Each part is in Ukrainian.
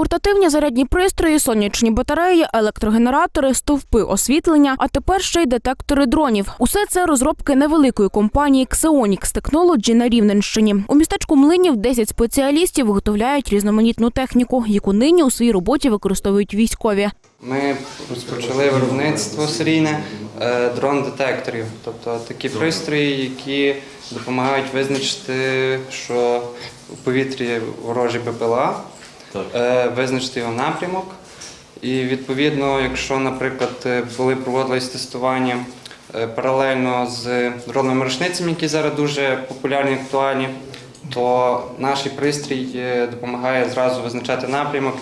Портативні зарядні пристрої, сонячні батареї, електрогенератори, стовпи освітлення, а тепер ще й детектори дронів. Усе це розробки невеликої компанії Xeonix Technology на Рівненщині. У містечку Млинів 10 спеціалістів виготовляють різноманітну техніку, яку нині у своїй роботі використовують військові. Ми розпочали виробництво серійне е, дрон-детекторів, тобто такі пристрої, які допомагають визначити, що у повітрі ворожі БПЛА, е, визначити його напрямок. І відповідно, якщо, наприклад, е, були проводились тестування е, паралельно з дроновими рушницями, які зараз дуже популярні і актуальні, то наш пристрій допомагає зразу визначати напрямок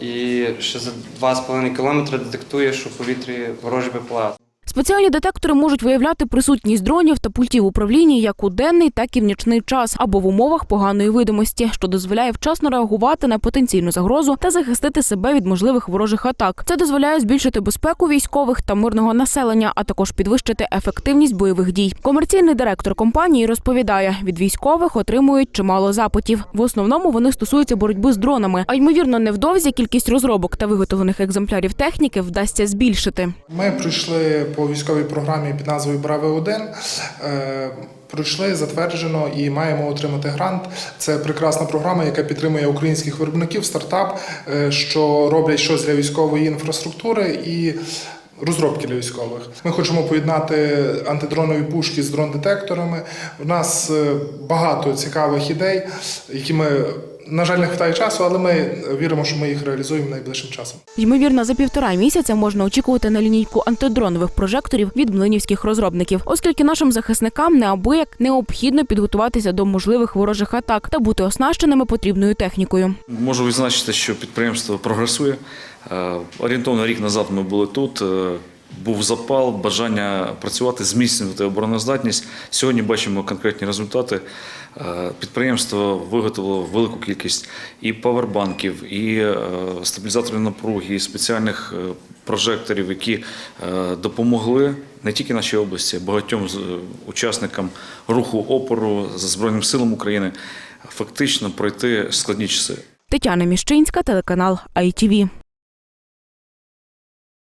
і ще за 2,5 кілометри детектує, що в повітрі ворожі БПЛА. Спеціальні детектори можуть виявляти присутність дронів та пультів управління як у денний, так і в нічний час або в умовах поганої видимості, що дозволяє вчасно реагувати на потенційну загрозу та захистити себе від можливих ворожих атак. Це дозволяє збільшити безпеку військових та мирного населення, а також підвищити ефективність бойових дій. Комерційний директор компанії розповідає, від військових отримують чимало запитів. В основному вони стосуються боротьби з дронами. А ймовірно, невдовзі кількість розробок та виготовлених екземплярів техніки вдасться збільшити. Ми пройшли по військовій програмі під назвою Брави 1 Е, Пройшли затверджено і маємо отримати грант. Це прекрасна програма, яка підтримує українських виробників, стартап, е, що роблять щось для військової інфраструктури і розробки для військових. Ми хочемо поєднати антидронові пушки з дрон-детекторами. У нас е, багато цікавих ідей, які ми, на жаль, не вистачає часу, але ми віримо, що ми їх реалізуємо найближчим часом. Ймовірно, за півтора місяця можна очікувати на лінійку антидронових прожекторів від млинівських розробників, оскільки нашим захисникам неабияк необхідно підготуватися до можливих ворожих атак та бути оснащеними потрібною технікою. Можу відзначити, що підприємство прогресує. Е, Орієнтовно рік назад ми були тут. Був запал, бажання працювати, зміцнювати обороноздатність. Сьогодні бачимо конкретні результати. Е, Підприємство виготовило велику кількість і павербанків, і е, стабілізаторів напруги, і спеціальних е, прожекторів, які допомогли не тільки нашій області, а багатьом учасникам руху опору Збройним силам України фактично пройти складні часи. Тетяна Міщинська, телеканал ITV.